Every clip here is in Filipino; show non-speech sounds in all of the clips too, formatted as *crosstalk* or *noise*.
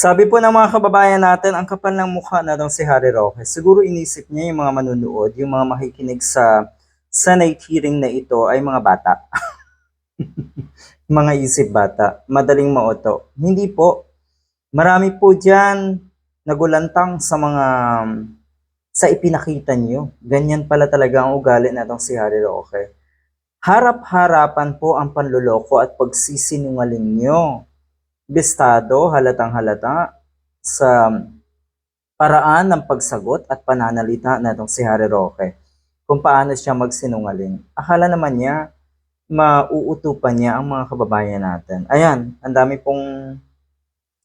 Sabi po ng mga kababayan natin, ang kapal ng mukha na daw si Harry Roque. Siguro inisip niya yung mga manunood, yung mga makikinig sa Senate hearing na ito ay mga bata. *laughs* mga isip bata, madaling mauto. Hindi po. Marami po dyan nagulantang sa mga sa ipinakita niyo. Ganyan pala talaga ang ugali na si Harry Roque. Harap-harapan po ang panluloko at pagsisinungaling niyo bistado, halatang halata sa paraan ng pagsagot at pananalita na itong si Harry Roque kung paano siya magsinungaling. Akala naman niya, mauutupan niya ang mga kababayan natin. Ayan, ang dami pong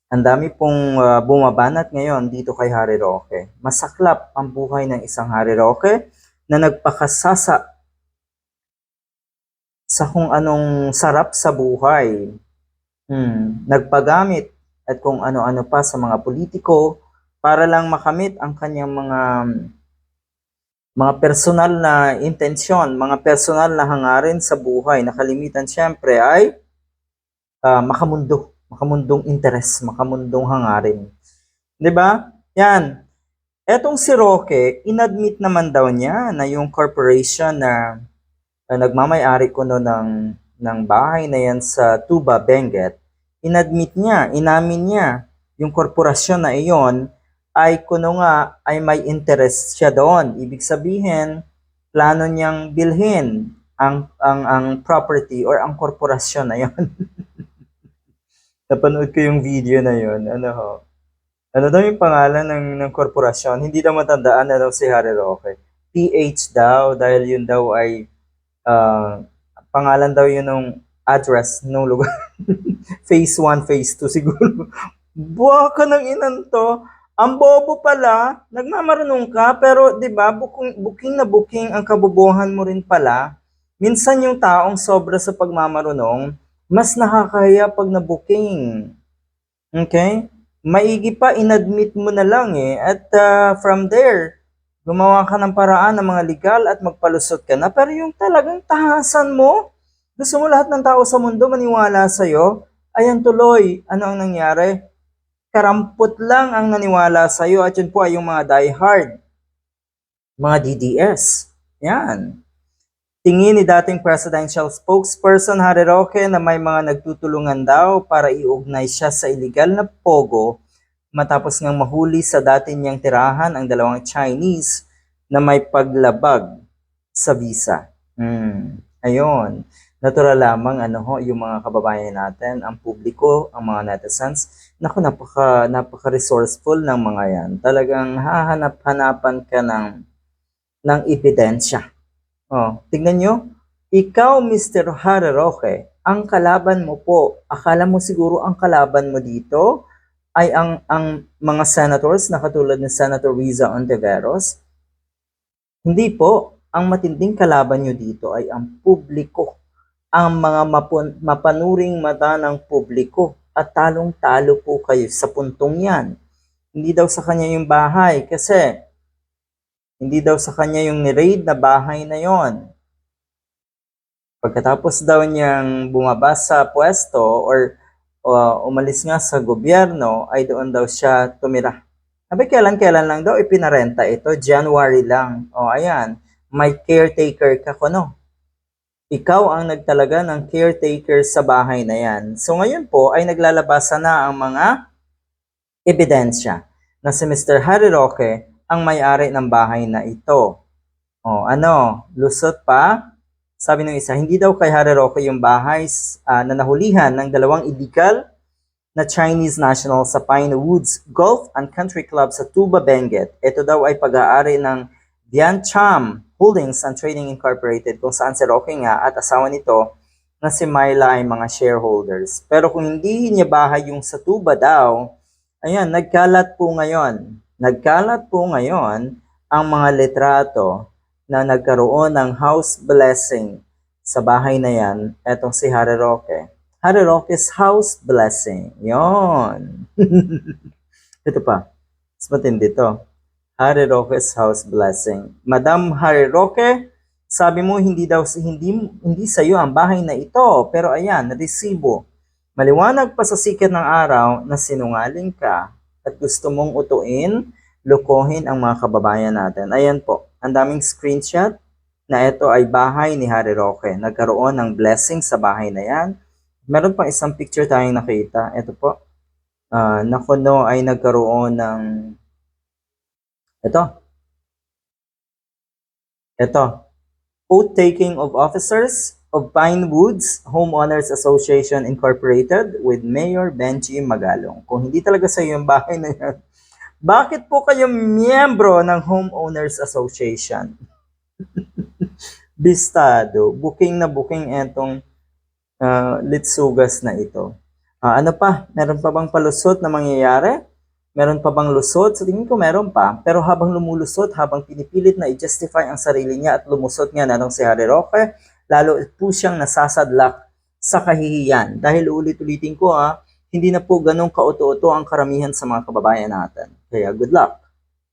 ang dami pong uh, bumabanat ngayon dito kay Harry Roque. Masaklap ang buhay ng isang Harry Roque na nagpakasasa sa kung anong sarap sa buhay Hmm, nagpagamit at kung ano-ano pa sa mga politiko para lang makamit ang kanyang mga mga personal na intensyon, mga personal na hangarin sa buhay na kalimitan siyempre ay uh, makamundo, makamundong interes, makamundong hangarin. 'Di ba? Yan. Etong si Roque, inadmit naman daw niya na yung corporation na uh, nagmamay-ari ko no ng ng bahay na yan sa Tuba, Benguet, inadmit niya, inamin niya, yung korporasyon na iyon ay kuno nga ay may interest siya doon. Ibig sabihin, plano niyang bilhin ang ang ang property or ang korporasyon na yon. *laughs* Napanood ko yung video na yon. Ano ho? Ano daw yung pangalan ng ng korporasyon? Hindi daw matandaan na daw si Harry Roque. PH daw dahil yun daw ay uh, pangalan daw yun ng address ng lugar. *laughs* phase 1, phase 2 siguro. Buwa ka ng inan to. Ang bobo pala, nagmamarunong ka, pero 'di ba, booking, booking na booking ang kabubuhan mo rin pala. Minsan yung taong sobra sa pagmamarunong, mas nakakahiya pag na-booking. Okay? Maigi pa, inadmit mo na lang eh. At uh, from there, gumawa ka ng paraan ng mga legal at magpalusot ka na. Pero yung talagang tahasan mo, gusto mo lahat ng tao sa mundo maniwala sa'yo? Ayan tuloy, ano ang nangyari? Karampot lang ang naniwala sa'yo at yun po ay yung mga diehard. Mga DDS. Yan. Tingin ni dating presidential spokesperson Harry Roque na may mga nagtutulungan daw para iugnay siya sa illegal na pogo matapos ngang mahuli sa dati niyang tirahan ang dalawang Chinese na may paglabag sa visa. Hmm. Ayun natural lamang ano ho, yung mga kababayan natin, ang publiko, ang mga netizens, naku, napaka, napaka resourceful ng mga yan. Talagang hahanap-hanapan ka ng, ng ebidensya. Oh, tignan nyo, ikaw, Mr. Harry Roque, ang kalaban mo po, akala mo siguro ang kalaban mo dito ay ang, ang mga senators na katulad ni Senator Riza Ontiveros? Hindi po, ang matinding kalaban nyo dito ay ang publiko ang mga mapun, mapanuring mata ng publiko at talong-talo po kayo sa puntong yan. Hindi daw sa kanya yung bahay kasi hindi daw sa kanya yung ni-raid na bahay na yon. Pagkatapos daw niyang bumaba sa pwesto or uh, umalis nga sa gobyerno, ay doon daw siya tumira. Sabi, kailan-kailan lang daw ipinarenta ito? January lang. O, ayan. May caretaker ka ko, no? Ikaw ang nagtalaga ng caretaker sa bahay na yan. So ngayon po ay naglalabasan na ang mga ebidensya na si Mr. Harry Roque ang may-ari ng bahay na ito. O ano, lusot pa? Sabi ng isa, hindi daw kay Harry Roque yung bahay uh, na nahulihan ng dalawang illegal na Chinese national sa Pine Woods Golf and Country Club sa Tuba, Benguet. Ito daw ay pag-aari ng Dian Cham Holdings and Trading Incorporated kung saan si Roque nga at asawa nito na si Myla ay mga shareholders. Pero kung hindi niya bahay yung sa tuba daw, ayan, nagkalat po ngayon. Nagkalat po ngayon ang mga litrato na nagkaroon ng house blessing sa bahay na yan, etong si Harry Roque. Harry Roque's house blessing. Yon. *laughs* Ito pa. Mas matindi to. Harry Roque's house blessing. Madam Harry Roque, sabi mo hindi daw hindi hindi sa iyo ang bahay na ito, pero ayan, resibo Maliwanag pa sa sikat ng araw na sinungaling ka at gusto mong utuin, lokohin ang mga kababayan natin. Ayan po, ang daming screenshot na ito ay bahay ni Harry Roque. Nagkaroon ng blessing sa bahay na yan. Meron pang isang picture tayong nakita. Ito po. Ah, na kuno ay nagkaroon ng ito. Ito. Oath taking of officers of Pine Woods Homeowners Association Incorporated with Mayor Benji Magalong. Kung hindi talaga sa iyo yung bahay na yan, bakit po kayo miyembro ng Homeowners Association? *laughs* Bistado, booking na booking etong ah, litsugas na ito. Ah, ano pa? Meron pa bang palusot na mangyayari? Meron pa bang lusot? Sa tingin ko meron pa. Pero habang lumulusot, habang pinipilit na i-justify ang sarili niya at lumusot nga na si Harry Roque, lalo po siyang nasasadlak sa kahihiyan. Dahil ulit-ulitin ko ha, hindi na po ganong kauto-uto ang karamihan sa mga kababayan natin. Kaya good luck.